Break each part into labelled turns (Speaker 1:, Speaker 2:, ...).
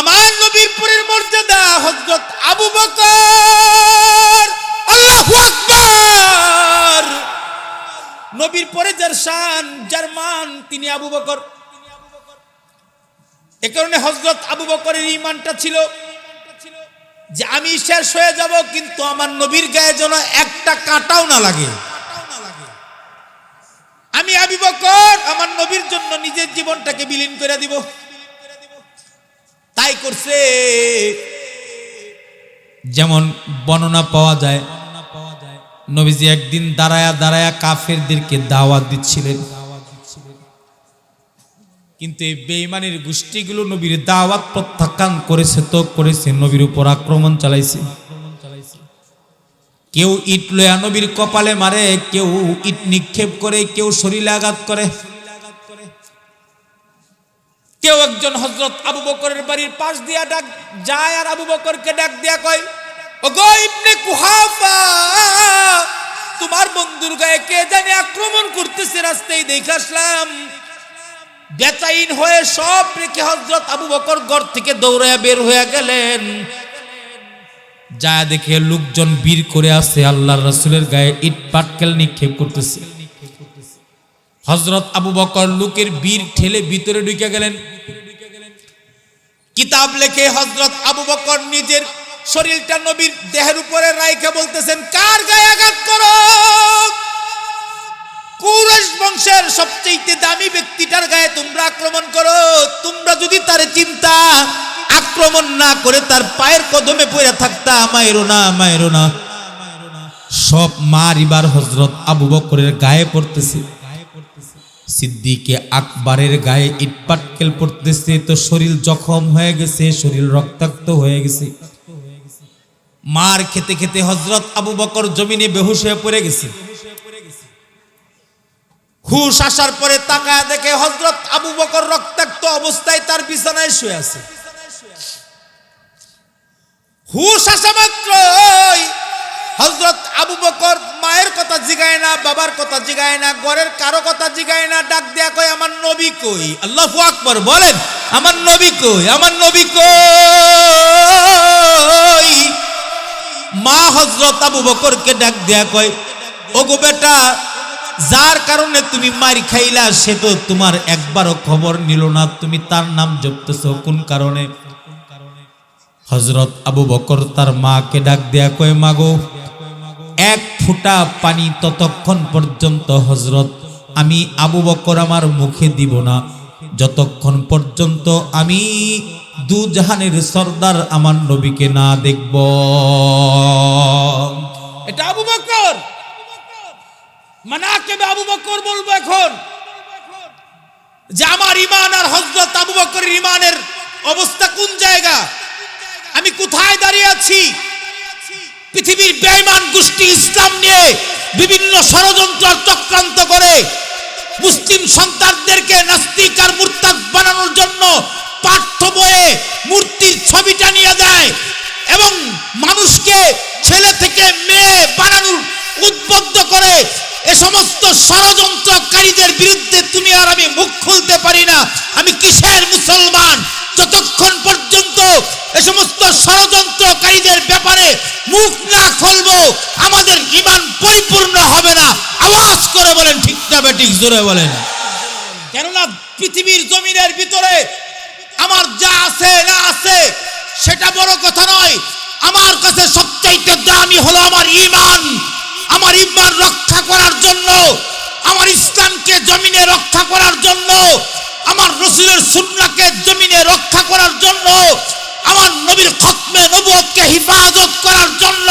Speaker 1: আমার নবীর পরের মর্যাদা হযরত আবু বকর। নবীর পরে যার শান, যার মান, তিনি আবু বকর। এ কারণে হযরত আবু বকরের ইমানটা ছিল যে আমি শেষ হয়ে যাব, কিন্তু আমার নবীর গায়ে যেন একটা কাঁটাও না লাগে। আমি আবি বকর, আমার নবীর জন্য নিজের জীবনটাকে বিলীন করে দিব। তাই করছে।
Speaker 2: যেমন বর্ণনা পাওয়া যায়, নবীজি একদিন দাঁড়ায়া দাঁড়ায়া কাফেরদেরকে দাওয়াত দিচ্ছিলেন। কিন্তু এই বেঈমানের গোষ্ঠীগুলো নবীর দাওয়াত প্রত্যাখ্যান করেছে তো করেছে, নবীর উপর আক্রমণ চালাইছে। কেউ ইট লয়া নবীর কপালে মারে, কেউ ইট নিক্ষেপ করে, কেউ শরীরে আঘাত করে।
Speaker 1: কেউ একজন হজরত আবু বকরের বাড়ির পাশ দিয়া ডাক যায় আর আবু বকরকে ডাক দিয়া কয় তোমার বন্ধুর গায়ে কে জানে আক্রমণ করতেছে রাস্তায় দেখে আসলাম। বেচাইন হয়ে সব রেখে হজরত আবু বকর ঘর থেকে দৌড়ায় বের হয়ে গেলেন।
Speaker 2: যা দেখে লোকজন বীর করে আছে আল্লাহ রাসূলের গায়ে ইট পাটকেল নিক্ষেপ করতেছে। হজরত আবু বকর লোকের বীর ঠেলে ভিতরে ঢুকে গেলেন।
Speaker 1: কিতাব লেখে হজরত আবু বকর নিজের শরীরটা নবীর দেহের উপরে রাইখা বলতেছেন, কার গায়ে আঘাত করো? কুরশ বংশের সবচেয়ে দামি ব্যক্তিটার গায়ে তোমরা আক্রমণ করো। তোমরা যদি তার চিন্তা আক্রমণ না করে তার পায়ের কদমে পড়ে থাকতা, মায়েরো না মায়েরো না।
Speaker 2: সব মারিবার হজরত আবু বকরের গায়ে পড়তেছে। সিদ্দিকে আকবরের গায়ে ইট পাটকেল পড়তেছে, তো শরীর জখম হয়ে গেছে, শরীর রক্তাক্ত হয়ে গেছে। মার খেতে খেতে হজরত আবু বকর জমিনে বেহুশ হয়ে পড়ে গেছে।
Speaker 1: হুশ আসার পরে তাকায় দেখে হজরত আবু বকর রক্তাক্ত অবস্থায় তার বিছানায় শুয়ে আছে। হুশ আসা মাত্রই হজরত আবু বকর মায়ের কথা জিগায় না, বাবার কথা জিগায় না, ঘরের কারও কথা জিগায় না, ডাক দেয়া কয়, আমার নবী কই? আল্লাহ আকবর বলেন, আমার নবী কই? আমার নবী কই? মা হজরত আবু বকরকে ডাক দেয়া কয়, ওগো বেটা, যার কারণে তুমি মারি খাইলা, সে তো তোমার একবারও খবর নিল না, তুমি তার নাম জপতেছ, কোন কারণে?
Speaker 2: হজরত আবু বকর তার মাকে ডাক দেয়া কয়, মাগো এক ফুটা পানি ততক্ষণ পর্যন্ত হজরত আমি আবু বকর আমার মুখে দিব না। যতক্ষণ পর্যন্ত আমি দু জাহানের সর্দার আমার নবীকে না দেখব।
Speaker 1: এটা আবু বকর। মানাকেবে আবু বকর বলব এখন যে আমার ইমান আর হজরত আবু বকরের ইমানের অবস্থা কোন জায়গা? আমি কোথায় দাঁড়িয়ে আছি? পৃথিবীর বেঈমান গোষ্ঠী ইসলাম নিয়ে বিভিন্ন ষড়যন্ত্র চক্রান্ত করে মুসলিম সন্তানদেরকে নাস্তিক আর মুরতাদ বানানোর জন্য পাঠ্য বইয়ে মূর্তির ছবিটা নিয়ে দেয় এবং মানুষকে ছেলে থেকে মেয়ে বানানোর উদ্বুদ্ধ করে এ সমস্ত ষড়যন্ত্রকারীদের বিরুদ্ধে তুমি আর আমি মুখ খুলতে পারি না। আমি কিসের মুসলমান? যতক্ষণ পর্যন্ত এ সমস্ত ষড়যন্ত্রকারীদের ব্যাপারে মুখ না খুলবো, আমাদের ইমান পরিপূর্ণ হবে না। আওয়াজ করে বলেন, ঠিক না বেঠিক জোরে বলেন। কেননা পৃথিবীর জমিনের ভিতরে আমার যা আছে, না আছে, সেটা বড় কথা নয়। আমার কাছে সবচাইতে দামি হলো আমার ইমান। আমার ইমান রক্ষা করার জন্য, আমার ইসলামকে জমিনে রক্ষা করার জন্য, আমার রসুলের সুন্নাকে জমিনে রক্ষা করার জন্য, আমার নবীর খতমে নবুয়তকে হিফাজত করার জন্য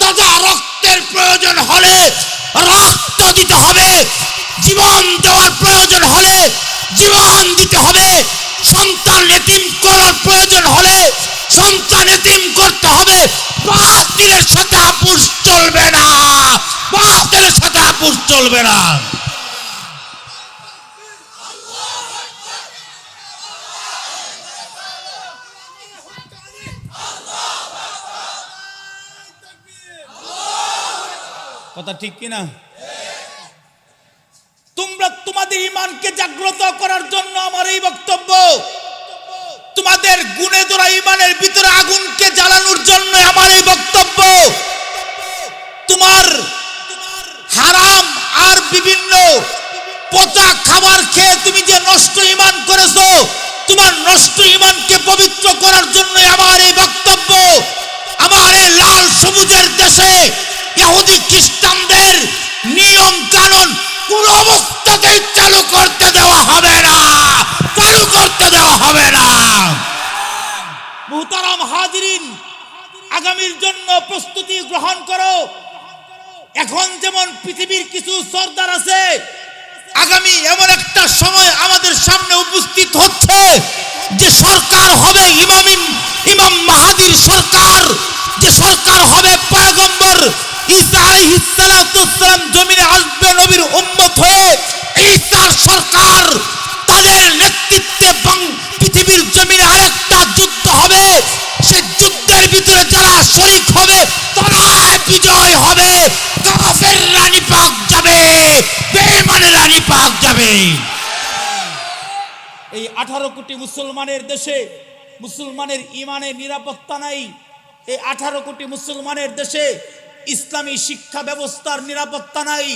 Speaker 1: তাজা রক্তের প্রয়োজন হলে রক্ত দিতে হবে, জীবন দেওয়ার প্রয়োজন হলে, জীবন দিতে হবে, সন্তান এতিম করার প্রয়োজন হলে সন্তান এতিম করতে হবে। বাতিলের সাথে আপুষ চলবে না। বাতিলের সাথে আপুষ চলবে না। কথা ঠিক কিনা তোমরা তোমাদের ইমানকে জাগ্রত করার জন্য আমার এই বক্তব্য তোমাদের গুণে দোরা ইমানের ভিতরে আগুনকে জ্বালানোর জন্য আমার এই বক্তব্য। তোমার হারাম আর বিভিন্ন পচা খাবার খেয়ে তুমি যে নষ্ট ইমান করেছ, তোমার নষ্ট ইমানকে পবিত্র করার জন্য আমার এই বক্তব্য। আমার এই লাল সবুজের দেশে ইহুদি খ্রিস্টানদের নিয়ম কানুন কোন অবস্থাতেই চালু করতে দেওয়া হবে না, চালু করতে দেওয়া হবে না। মুহতারাম হাজিরিন, আগামীর জন্য প্রস্তুতি গ্রহণ করো। এখন যেমন পৃথিবীর কিছু সর্দার আছে, আগামী এমন একটা সময় আমাদের সামনে উপস্থিত হচ্ছে যে সরকার হবে ইমাম ইমাম মাহাদির সরকার, যে সরকার হবে পয়গম্বর ঈসা আলাইহিস সালাতু ওয়াসসালাম জমিনে আসবে নবীর উম্মত হয়ে সরকার তাদের নেতৃত্বে পৃথিবীর জমিনে আরেকটা যুদ্ধ হবে। সে যুদ্ধের ভিতরে যারা শরিক হবে, তারাই বিজয় হবে। কাফের রানী পাক যাবে বেঈমানের রানী পাক যাবে। এই আঠারো কোটি মুসলমানের দেশে মুসলমানের ইমানের নিরাপত্তা নাই। এই আঠারো কোটি মুসলমানের দেশে ইসলামী শিক্ষা ব্যবস্থার নিরাপত্তা নাই।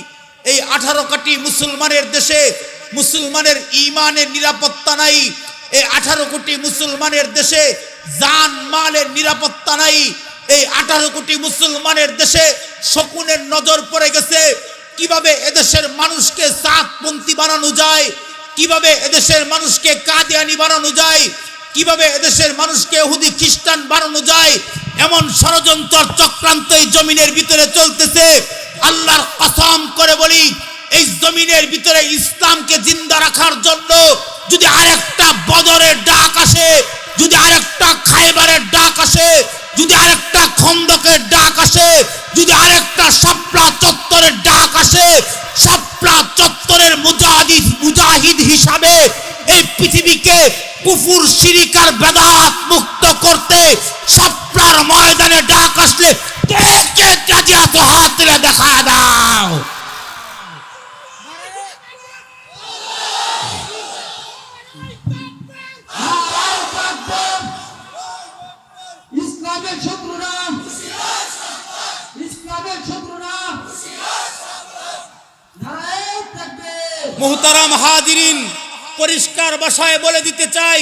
Speaker 1: এই আঠারো কোটি মুসলমানের দেশে মুসলমানের ইমানের নিরাপত্তা নাই। এই আঠারো কোটি মুসলমানের দেশে জান মালের নিরাপত্তা নাই। এই আঠারো কোটি মুসলমানের দেশে শকুনের নজর পড়ে গেছে। কীভাবে এদেশের মানুষকে সাতপন্থী বানানো যায়? কীভাবে এদেশের মানুষকে কাদিয়ানি বানানো যায়? কীভাবে এদেশের মানুষকে হুদি খ্রিস্টান বানানো যায়? এমন ষড়যন্ত্র চক্রান্ত এই জমিনের ভিতরে চলতেছে, আল্লাহর কসম করে বলি, এই জমিনের ভিতরে ইসলামকে জিন্দা রাখার জন্য যদি আরেকটা বদরের ডাক আসে, যদি আরেকটা খাইবারের ডাক আসে, যদি আরেকটা খন্দকের ডাক আসে, যদি আরেকটা সাপড়া চত্বরের ডাক আসে সাপড়া চত্বরের মুজাহিদ মুজাহিদ হিসাবে এই পৃথিবীকে কুফুর শিরিকার বেদাত মুক্ত ময়দানে ডাক আসলে কে আছো হাত তুলে দেখা দাও
Speaker 3: ইসলামের ইসলামের
Speaker 1: মুহতারাম হাজিরিন পরিষ্কার ভাষায় বলে দিতে চাই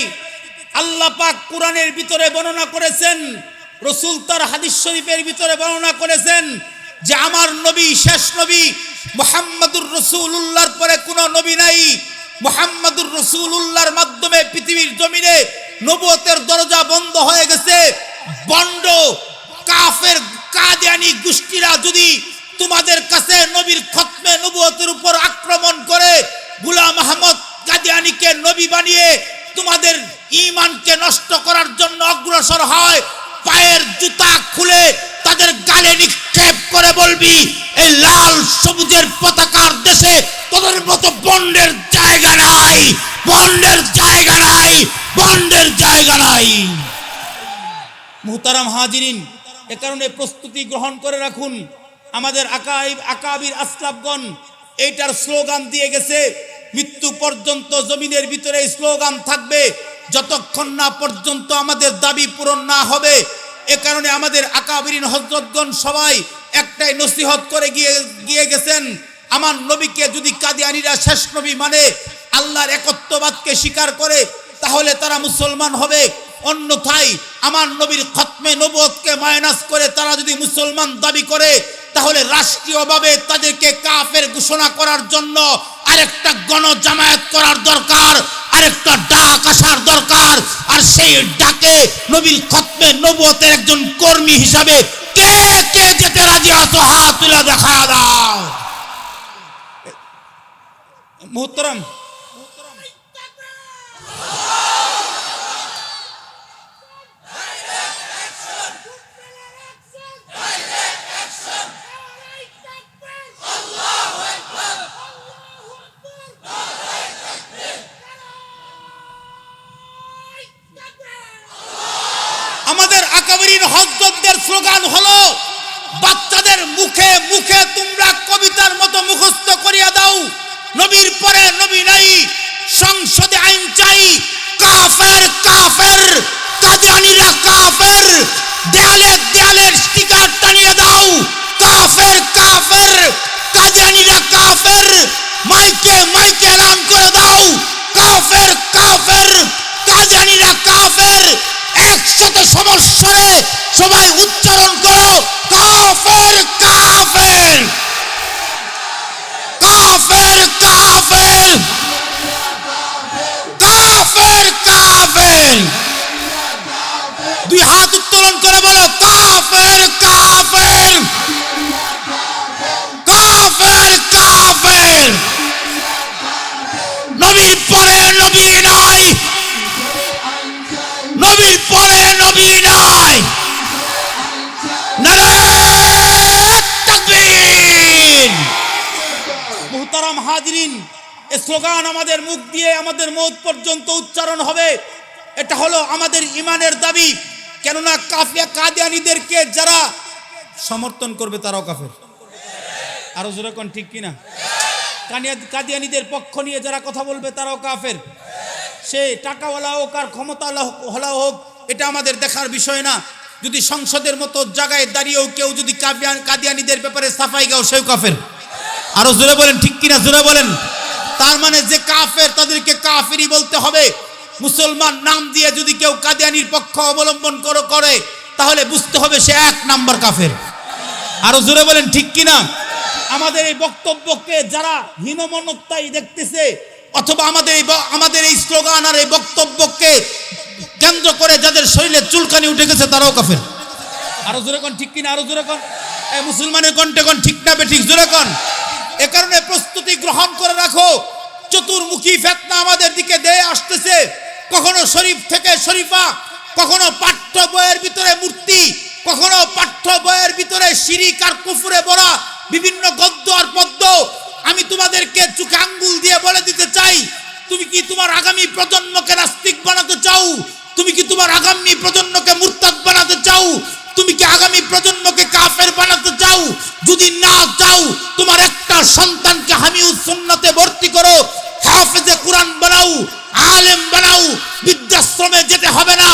Speaker 1: আল্লাহ পাক কোরআনের ভিতরে বর্ণনা করেছেন রসুল তার হাদিস শরীফের ভিতরে বর্ণনা করেছেন যে আমার নবী, শেষ নবী মোহাম্মদুর রসুল্লাহর পরে কোনো নবী নাই। মোহাম্মদুর রসুল্লাহর মাধ্যমে পৃথিবীর জমিনে নবতের দরজা বন্ধ হয়ে গেছে। বন্ড, কাফের, কাদিয়ানি গোষ্ঠীরা যদি তোমাদের কাছে নবীর খতমে নবুয়তের উপর আক্রমণ করে, গুলাম আহমদ কাদিয়ানিকে নবী বানিয়ে তোমাদের ইমানকে নষ্ট করার জন্য অগ্রসর হয় পায়ের জুতা খুলে তাদের গালে নিক্ষেপ করে বলবি এই লাল সবুজের পতাকার দেশে তোদের মতো বন্ডের জায়গা নাই, বন্ডের জায়গা নাই, বন্ডের জায়গা নাই। মুহতারাম হাজিরিন, এ কারণে প্রস্তুতি গ্রহণ করে রাখুন। আমাদের আকাইব, আকাবির আসলাফগণ, এইটার স্লোগান দিয়ে গেছে, মৃত্যু পর্যন্ত জমিনের ভিতরে স্লোগান থাকবে যতক্ষণ না পর্যন্ত আমাদের দাবি পূরণ না হবে, এ কারণে আমাদের আকাবিরিন হজরতগণ সবাই একটাই নসিহত করে গিয়ে গিয়ে গেছেন, আমার নবীকে যদি কাদিয়ানিরা শেষ নবী মানে আল্লাহর একত্ববাদকে স্বীকার করে, তাহলে তারা মুসলমান হবে। অন্যথায় আমার নবীর খতমে নবতকে মাইনাস করে তারা যদি মুসলমান দাবি করে তাহলে রাষ্ট্রীয়ভাবে তাদেরকে কাফের ঘোষণা করার জন্য আরেকটা গণ জামায়াত করার দরকার আরেকটা ডাক আসার দরকার। আর সেই ডাকে নবীর খতমে নবতের একজন কর্মী হিসাবে কে কে যেতে রাজি আছো হাত তুলে দেখা দাও। মুহতরম। আমাদের উচ্চারণ হবে। এটা হলো আমাদের ইমানের দাবি। কেননা কাফিয়া কাদিয়ানিদেরকে যারা সমর্থন করবে, তারাও কাফের। আরও জোরে কোন ঠিক কিনা? কানিয়া- কাদিয়ানিদের পক্ষ নিয়ে যারা কথা বলবে, তারাও কাফের। সে টাকাওয়ালা হোক আর ক্ষমতাওয়ালা হোক এটা আমাদের দেখার বিষয় না। যদি সংসদের মতো জায়গায় দাঁড়িয়েও কেউ যদি কাদিয়ানিদের ব্যাপারে সাফাই গাও, সেও কাফের। আরও জোরে বলেন, ঠিক কিনা? জোরে বলেন। তার মানে যে কাফের, তাদেরকে কাফেরই বলতে হবে। মুসলমান নাম দিয়ে যদি কেউ কাদিয়ানির পক্ষ অবলম্বন করো, করে, তাহলে বুঝতে হবে সে এক নাম্বার কাফের। আরও জোরে বলেন, ঠিক কিনা? আমাদের এই বক্তব্যকে যারা হীনমনত্যাই দেখতেছে, অথবা আমাদের এই আমাদের এই স্লোগান আর এই বক্তব্যকে কেন্দ্র করে যাদের শরীরে চুলকানি উঠে গেছে, তারাও কাফের। আরও জোরে কোন, ঠিক কিনা? আরও জোরে কোন। মুসলমানের কণ্ঠে কোন, ঠিক না ঠিক জোরে কোন। এ কারণে প্রস্তুতি গ্রহণ করে রাখো, চতুর্মুখী ফেতনা আমাদের দিকে দেয়ে আসতেছে। কখনো শরীফ থেকে শরীফা, কখনো পাঠ্য বইয়ের ভিতরে মূর্তি, কখনো পাঠ্য বইয়ের ভিতরে শিরিক আর কুফুরে ভরা, বিভিন্ন গদ্য আর পদ্য। আমি তোমাদেরকে চোখে আঙ্গুল দিয়ে বলে দিতে চাই, তুমি কি তোমার আগামী প্রজন্মকে নাস্তিক বানাতে চাও? তুমি কি তোমার আগামী প্রজন্মকে মুরতাদ বানাতে চাও? তুমি কি আগামী প্রজন্মকে কাফের বানাতে চাও? যদি না চাও, তোমার একটা সন্তানকে হামিউস সুন্নাতে ভর্তি করো, হাফেজে কোরআন বানাও আলেম বানাও, বৃদ্ধাশ্রমে যেতে হবে না।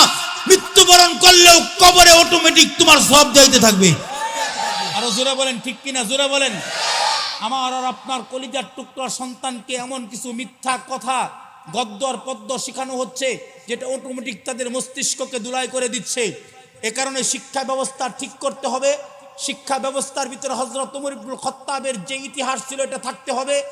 Speaker 1: মৃত্যুবরণ করলেও কবরে অটোমেটিক তোমার সব যাইতে থাকবে। আরও জোরে বলেন, ঠিক কিনা? জোরে বলেন। আমার আর আপনার কলিজার টুকরা সন্তানকে এমন কিছু মিথ্যা কথা, গদ্দর পদ্য শেখানো হচ্ছে, যেটা অটোমেটিক তাদের মস্তিষ্ককে দুলাই করে দিচ্ছে। এ কারণে শিক্ষা ব্যবস্থা ঠিক করতে হবে। শিক্ষা ব্যবস্থার ভিতরে হজরত উমর ইবনুল খত্তাবের যে ইতিহাস ছিল, এটা থাকতে হবে।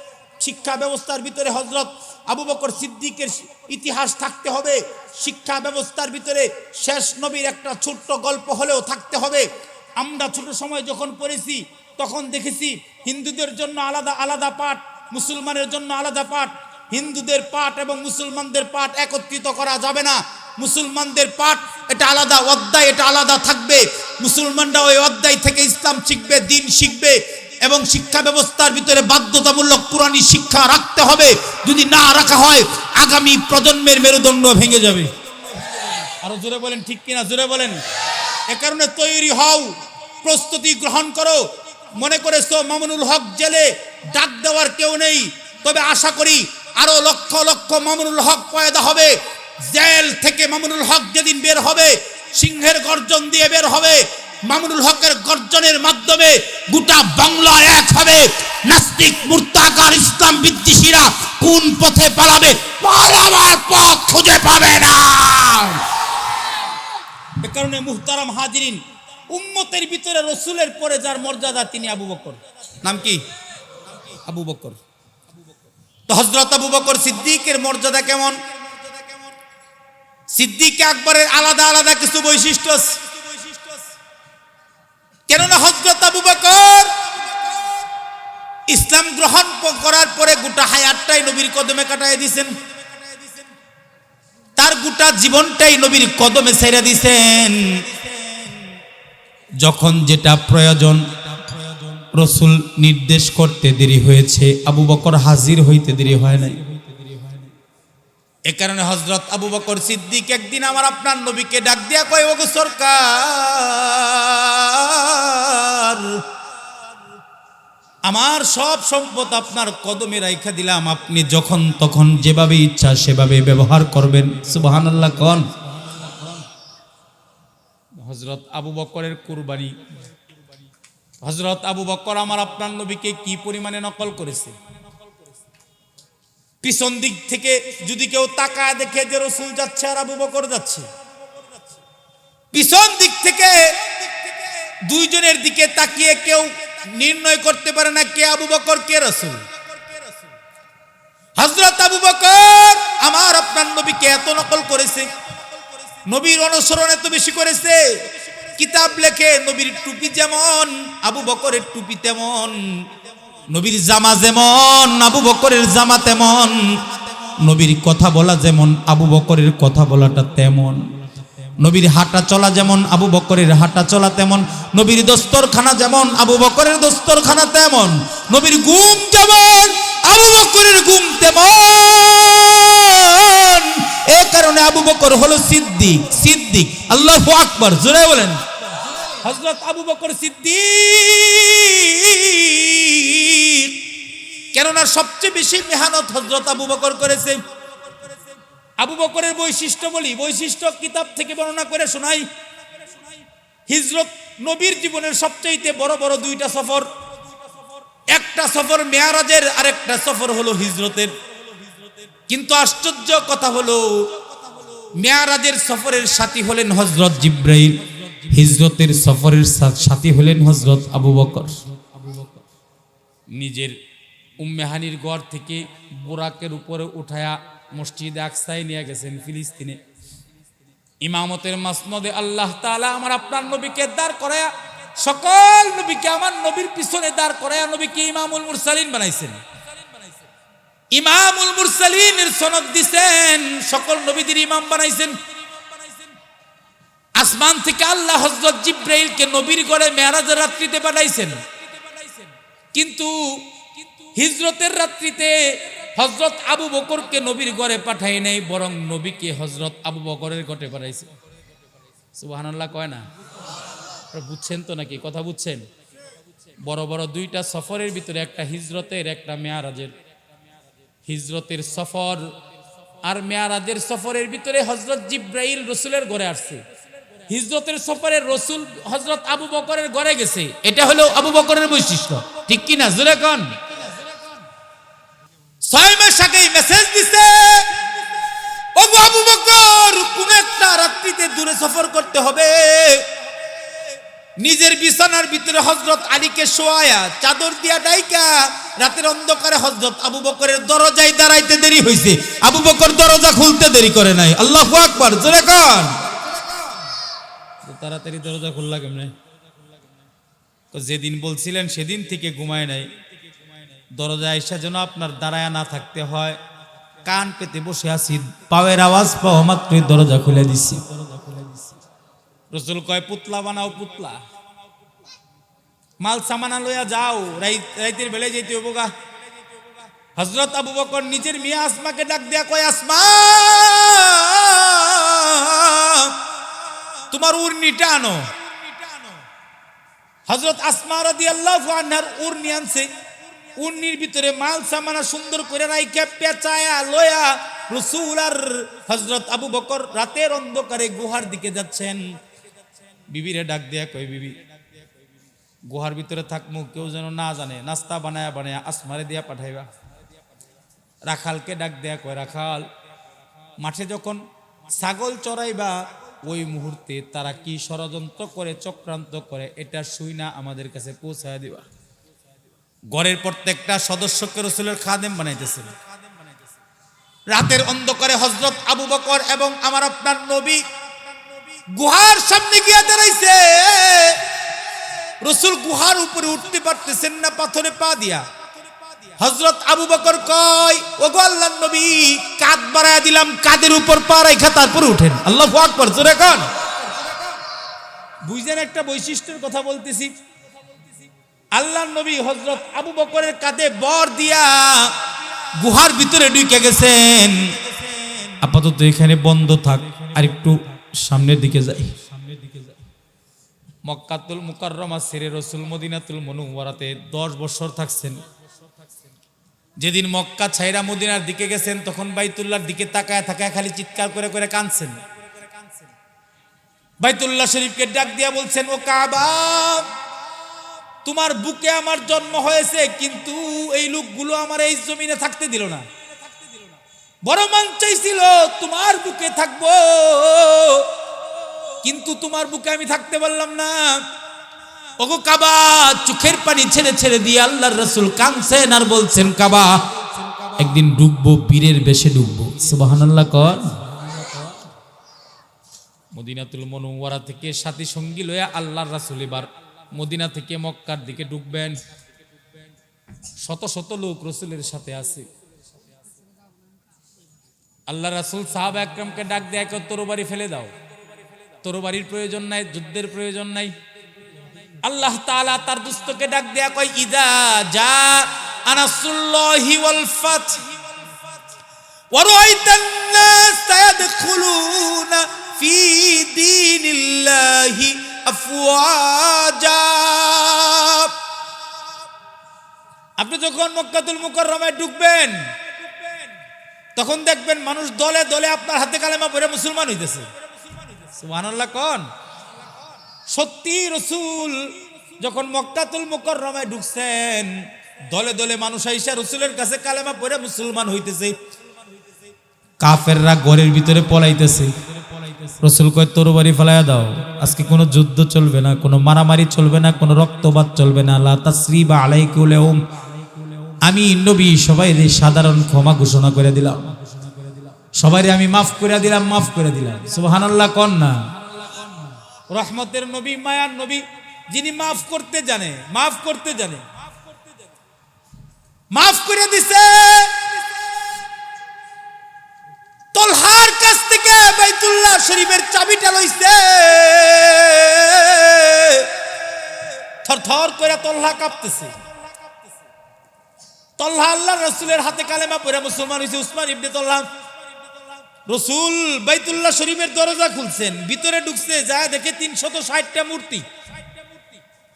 Speaker 1: শিক্ষা ব্যবস্থার ভিতরে হজরত আবু বকর সিদ্দিকের ইতিহাস থাকতে হবে। শিক্ষা ব্যবস্থার ভিতরে শেষ নবীর একটা ছোট্ট গল্প হলেও থাকতে হবে। আমরা ছোট সময় যখন পড়েছি, তখন দেখেছি হিন্দুদের জন্য আলাদা আলাদা পাঠ, মুসলমানের জন্য আলাদা পাঠ। হিন্দুদের পাঠ এবং মুসলমানদের পাঠ একত্রিত করা যাবে না। মুসলমানদের পাঠ, এটা আলাদা অধ্যায়, এটা আলাদা থাকবে। মুসলমানরা ওই অধ্যায় থেকে ইসলাম শিখবে, দিন শিখবে। এবং শিক্ষা ব্যবস্থার ভিতরে বাধ্যতামূলক কোরআনী শিক্ষা রাখতে হবে। যদি না রাখা হয়, আগামী প্রজন্মের মেরুদণ্ড ভেঙে যাবে। আরও জোরে বলেন, ঠিক কিনা? জোরে বলেন। এ কারণে তৈরি হও, প্রস্তুতি গ্রহণ করো। মনে করেছ, মামুনুল হক জেলে ডাক দেওয়ার কেউ নেই। তবে আশা করি, আরও লক্ষ লক্ষ মামুনুল হক পয়দা হবে। জেল থেকে মামুনুল হক যেদিন বের হবে, সিংহের গর্জন দিয়ে বের হবে। মামুনুল হকের গর্জনের মাধ্যমে গোটা বাংলা এক হবে নাস্তিক মুর্তাকার ইসলাম বিদ্বেষীরা কোন পথে পালাবে পালাবার পথ খুঁজে পাবে না। এ কারণে মুহতারাম হাজিরিন, উম্মতের ভিতরে রসুলের পরে যার মর্যাদা তিনি আবু বকর। নাম কি? আবু বকর। তো হজরত আবু বকর সিদ্দিকের মর্যাদা কেমন? সিদ্দিক আকবরের আলাদা আলাদা কিছু বৈশিষ্ট্য। কেননা হজরত আবু বকর ইসলাম গ্রহণ করার পরে গোটা হায়াতটাই নবীর কদমে কাটাই দিয়েছেন তার গোটা জীবনটাই নবীর কদমে ছেড়ে দিছেন।
Speaker 2: যখন যেটা প্রয়োজন, রসুল নির্দেশ করতে দেরি হয়েছে, আবু বকর হাজির হইতে দেরি হয় নাই।
Speaker 1: এ কারণে হজরত আবু বকর সিদ্দিক একদিন আমার আপনার নবীকে ডাক দিয়া কয়, ওগো সরকার, আমার সব সম্পদ আপনার কদমে রাইখা দিলাম। আপনি যখন তখন যেভাবে ইচ্ছা সেভাবে ব্যবহার করবেন। সুবাহান আল্লাহ কন? হজরত আবু বকরের কুরবানি। হজরত আবু বকর আমার আপনার নবীকে কি পরিমাণে নকল করেছে? পিছন দিক থেকে যদি কেউ তাকায় দেখে যে রসুল যাচ্ছে আর আবু বকর যাচ্ছে। পিছন দিক থেকে দুইজনের দিকে তাকিয়ে কেউ নির্ণয় করতে পারে না কে আবু বকর, কে রসুল। হজরত আবু বকর আমার আপনার নবীকে এত নকল করেছে, নবীর অনুসরণ এত বেশি করেছে, কিতাব লেখে নবীর টুপি যেমন, আবু বকরের টুপি তেমন। নবীর জামা যেমন, আবু বকরের জামা তেমন। নবীর কথা বলা যেমন, আবু বকরের কথা বলাটা তেমন। নবীর হাঁটা চলা যেমন, আবু বকরের হাঁটা চলা তেমন। নবীর দস্তরখানা যেমন, আবু বকরের দস্তরখানা তেমন। নবীর ঘুম যেমন, আবু বকরের ঘুম তেমন। এ কারণে আবু বকর হলো সিদ্দিক সিদ্দিক। আল্লাহ আকবর, জোরে বলেন। হজরত আবু বকর সিদ্দিক, কেননা সবচেয়ে বেশি মেহনত হজরত আবু বকর করেছে। আবু বকরের বৈশিষ্ট্য বলি, বৈশিষ্ট্য কিতাব থেকে বর্ণনা করে শোনাই। হিজরত নবীর জীবনের সবচেয়ে বড় বড় দুইটা সফর। একটা সফর মেয়ারাজের আর একটা সফর হলো হিজরতের। কিন্তু আশ্চর্য কথা হলো, মেয়ারাজের সফরের সাথী হলেন হজরত জিব্রাইল। হিজরতের সফরের সাথী হলেন হজরত আবু বকর। নিজের উম্মেহানির গড় থেকে বোরাকের উপরে উঠায়া মসজিদে আকসায় নিয়ে গেছেন ফিলিস্তিনে। ইমামতের মাসনদে আল্লাহ তাআলা আমার আপনার নবীকে দাঁড় করায়া, সকল নবীকে আমার নবীর পিছনে দাঁড় করায়া নবীকে ইমামুল মুরসালিন বানাইছেন। ইমামুল মুরসালিনের সনদ দিছেন, সকল নবীদের ইমাম বানাইছেন। আসমান থেকে আল্লাহ হজরত জিব্রাইলকে নবীর গড়ে মেয়ারাজের রাত্রিতে পাঠাইছেন। কিন্তু হিজরতের রাত্রিতে হজরত আবু বকরকে নবীর ঘরে পাঠাই নাই, বরং নবীকে হজরত আবু বকরের ঘটে পাঠাইছে। সুবহানাল্লাহ কয় না? বুঝছেন তো নাকি? কথা বুঝছেন? বড় বড় দুইটা সফরের ভিতরে একটা হিজরতের, একটা মেয়ারাজের। হিজরতের সফর আর মেয়ারাজের সফরের ভিতরে হজরত জিব্রাইল রসুলের ঘরে আসছে। হিজরতের সফরে রসুল হজরত আবু বকরের ঘরে গেছে। এটা হলো আবু বকরের বৈশিষ্ট্য। ঠিক কি না জোরে কন। ছয় মাস আগেই মেসেজ দিছে নিজের দিয়া আবু দাঁড়াইতে দেরি আবু দরজা খুলতে দেরি করে নাই। আল্লাহ আকবার, জোরে কন। তাড়াতাড়ি দরজা খুললা কেমনে? তো যেদিন বলছিলেন সেদিন থেকে ঘুমায় নাই। দরজা এসে যেন আপনার দাঁড়ায় না থাকতে হয়। কান পেতে বসে আছি, পাওয়ের আওয়াজ পাওয়া মাত্রই দরজা খুলে দিছি। রসুল কয়, পুতলা বানাও, পুতলা। মাল সামানা লইয়া যাও, রাই- রাইতের বেলে যেতে হব হজরত আবু বকর নিজের মিয়া আসমাকে ডাক দেয়া কয়, আসমা! তোমার উর্নিটা আনো হজরত আসমা রাদি আল্লাহ আনহার উর্নি আনছে। উর্নির ভিতরে মাল সামানা সুন্দর করে রাইখা, পেঁচায়া, লয়া রসুল আর হজরত আবু বকর রাতের অন্ধকারে গুহার দিকে যাচ্ছেন। বিবিরে ডাক দেয়া কই বিবি, গুহার ভিতরে থাকমু, কেউ যেন না জানে। নাস্তা বানায়া বানায়া আসমারে দিয়া পাঠাইবা। রাখালকে ডাক দেয়া কয়, রাখাল, মাঠে যখন ছাগল চড়াইবা ওই মুহূর্তে তারা কি ষড়যন্ত্র করে, চক্রান্ত করে, এটা শুই না আমাদের কাছে পৌঁছায় দিবা। ঘরের প্রত্যেকটা সদস্যকে রসুলের খাদেম বানাইতেছেন রাতের অন্ধকারে হজরত আবু বকর এবং আমার আপনার নবী গুহার সামনে গিয়ে দাঁড়াইছে। রসুল গুহার উপরে উঠতে পারতেছেন না, পাথরে পা দিয়া। হজরত আবু বকর কয় ও গো নবী, কাঁধ বাড়ায় দিলাম কাদের উপর পা রাখা তারপরে উঠেন। আল্লাহ আকবর, জোরে কন। বুঝলেন একটা বৈশিষ্ট্যের কথা বলতেছি? আল্লাহ নবী হজরত আবু বকরের কাঁধে বর দিয়া গুহার ভিতরে ঢুকে গেছেন। আপাতত এখানে বন্ধ থাক আর একটু সামনের দিকে যাই। মক্কাতুল মুকাররমা, সেরে রসুল মদিনাতুল মনুওয়ারাতে দশ বছর থাকছেন। যেদিন মক্কা ছাইরা মদিনার দিকে গেছেন, তখন বাইতুল্লাহর দিকে তাকায় তাকায় খালি চিৎকার করে করে কাঁদছেন। বাইতুল্লাহ শরীফকে ডাক দিয়া বলছেন, ও কাবা, তোমার বুকে আমার জন্ম হয়েছে, কিন্তু এই লোকগুলো আমার এই জমিনে থাকতে দিল না। বড় মান চাইছিল, তোমার বুকে থাকব, কিন্তু তোমার বুকে আমি থাকতে পারলাম না। ওগো কাবা, চোখের পানি ছেড়ে ছেড়ে দিয়ে আল্লাহর রসুল কাঁদছেন আর বলছেন, কাবা, একদিন ডুববো বীরের বেশে ডুববো। সুবহানাল্লাহ কর। মদিনাতুল মনোয়ারা থেকে সাথী সঙ্গী লয়া আল্লাহর রাসুল এবার মদিনা থেকে মক্কার দিকে ঢুকবেন শত শত লোক রসুলের সাথে আছে। আল্লাহ রাসুল সাহাব একরমকে ডাক দেয় তরবারি ফেলে দাও। তরবারির প্রয়োজন নাই, যুদ্ধের প্রয়োজন নাই। আল্লাহ তালা তার দুস্থকে ডাক দেয়া কয়, ইদা যা ওয়াল আপনি যখন মক্কাতুল মুকাররমায় ঢুকবেন, তখন দেখবেন মানুষ দলে দলে আপনার হাতে কালেমা পরে মুসলমান হইতেছে। সুবহানাল্লাহ, কন? সত্যি রসুল যখন মক্কাতুল মুকাররমায় ঢুকছেন, দলে দলে মানুষ আইসা রসুলের কাছে কালেমা পড়ে মুসলমান হইতেছে। কাফেররা ঘরের ভিতরে পলাইতেছে। রসুল কয় তরবারি ফেলাইয়া দাও। আজকে কোনো যুদ্ধ চলবে না, কোনো মারামারি চলবে না, কোনো রক্তপাত চলবে না। আল্লাহ তাসরিবা আলাইকুম আমি নবী সবাই সাধারণ ক্ষমা ঘোষণা করে দিলাম। সবাই আমি মাফ করে দিলাম, মাফ করে দিলাম। সুবহানাল্লাহ, কন না। রহমতের নবী, মায়ার নবী, যিনি মাফ করতে জানে, মাফ করতে জানে। মাফ করে দিছে। তলহার কাছ থেকে বাইতুল্লাহ শরীফের চাবিটা লইছে। থর থর করে তলহা কাঁপতেছে। তলহা আল্লাহ রসুলের হাতে কালেমা পড়ে মুসলমান হয়েছে উসমান ইবনে তলহা। রসুল বাইতুল্লাহ শরীফের দরজা খুলছেন, ভিতরে ঢুকছে, যা দেখে তিনশত ষাটটা মূর্তি।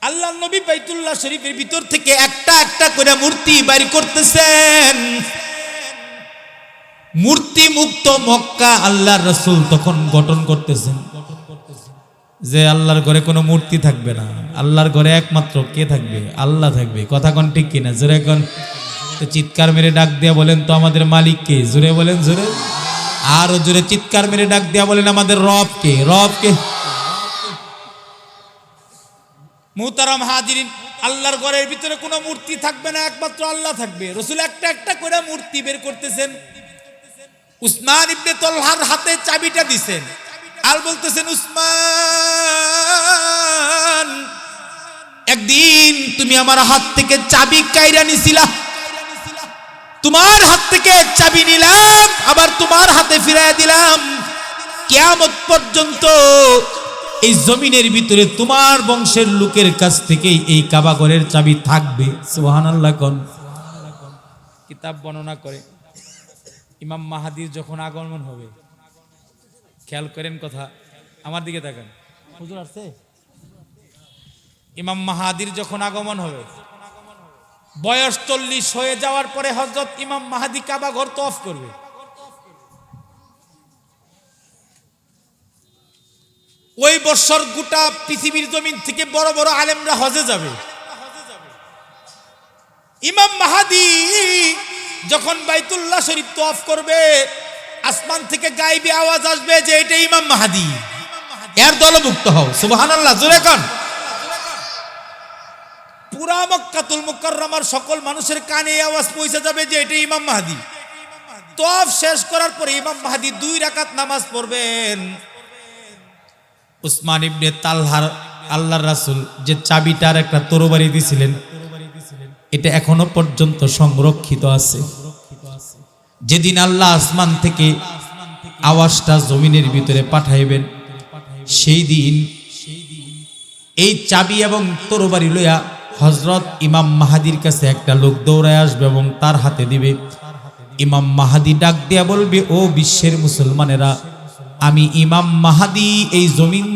Speaker 1: আল্লাহ নবী বাইতুল্লাহ শরীফের ভিতর থেকে একটা একটা করে মূর্তি বাইর করতেছেন। মূর্তি মুক্ত মক্কা আল্লাহর রসুল তখন গঠন করতেছেন। যে আল্লাহর ঘরে কোনো মূর্তি থাকবে না। আল্লাহর ঘরে একমাত্র কে থাকবে? আল্লাহ থাকবে। কথা কোন ঠিক কিনা? জোরে তো চিৎকার মেরে ডাক দিয়ে বলেন, তো আমাদের মালিক কে? জোরে বলেন, জোরে। আরও জোরে চিৎকার মেরে ডাক দিয়া বলেন আমাদের রব কে? রব কে? মুহতারাম হাজিরিন, আল্লাহর ঘরের ভিতরে কোনো মূর্তি থাকবে না, একমাত্র আল্লাহ থাকবে। রসুল একটা একটা করে মূর্তি বের করতেছেন। উসমান ইবনে তলহার হাতে চাবিটা দিছেন। আর বলতেছেন, উসমান, একদিন তুমি আমার হাত থেকে চাবি কাইরা নিছিলা। তোমার হাত থেকে চাবি নিলাম আবার তোমার হাতে ফিরাইয়া দিলাম। কিয়ামত পর্যন্ত এই জমিনের ভিতরে তোমার বংশের লোকের কাছ থেকেই এই কাবাগরের চাবি থাকবে। সুবহানাল্লাহ কোন। কিতাব বর্ণনা করে ইমাম মাহাদির যখন আগমন হবে খেয়াল করেন কথা আমার দিকে তাকান। হুজুর আসছে? ইমাম মাহাদির যখন আগমন হবে বয়স চল্লিশ হয়ে যাওয়ার পরে হজরত ইমাম মাহাদি কাবা ঘর তফ করবে। ওই বছর গোটা পৃথিবীর জমিন থেকে বড় বড় আলেমরা হজে যাবে। ইমাম মাহাদি যখন বাইতুল্লাহ শরীফ তফ করবে, আসমান থেকে গাইবি আওয়াজ আসবে যে এটা ইমাম মাহাদি। এর দলভুক্ত হও, সুবহানাল্লাহ, জোরে কন। পুরা মক্কাতুল মুকাররমার সকল মানুষের কানে এই আওয়াজ পৌঁছে যাবে যে এটা ইমাম মাহাদি। তফ শেষ করার পরে ইমাম মাহাদি দুই রাকাত নামাজ পড়বেন। উসমান ইবনে তালহার আল্লাহর রাসূল যে চাবিটার একটা তরবারি দিছিলেন, এটা এখনও পর্যন্ত সংরক্ষিত আছে। যেদিন আল্লাহ আসমান থেকে আওয়াজটা জমিনের ভিতরে পাঠাইবেন, সেই দিন এই চাবি এবং তরবারি লইয়া হজরত ইমাম মাহাদির কাছে একটা লোক দৌড়ায় আসবে এবং তার হাতে দিবে। ইমাম মাহাদি ডাক দিয়া বলবে, ও বিশ্বের মুসলমানেরা আমি ইমাম মাহাদি, এই জমিন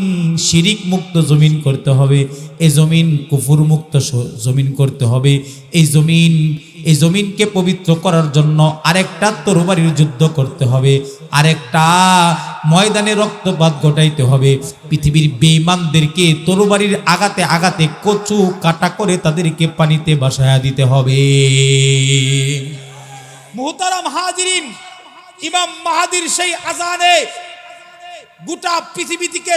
Speaker 1: শিরিক মুক্ত জমিন করতে হবে, এই জমিন কুফুর মুক্ত জমিন করতে হবে, এই জমিন, এই জমিনকে পবিত্র করার জন্য আরেকটা তরবারির যুদ্ধ করতে হবে, আরেকটা ময়দানে রক্তপাত ঘটাইতে হবে। পৃথিবীর বেঈমানদেরকে তরবারির আগাতে আগাতে কচু কাটা করে তাদেরকে পানিতে বাসায়া দিতে হবে।
Speaker 4: মুহতারাম হাজিরিন, ইমাম মাহাদির সেই আজানে গোটা পৃথিবী থেকে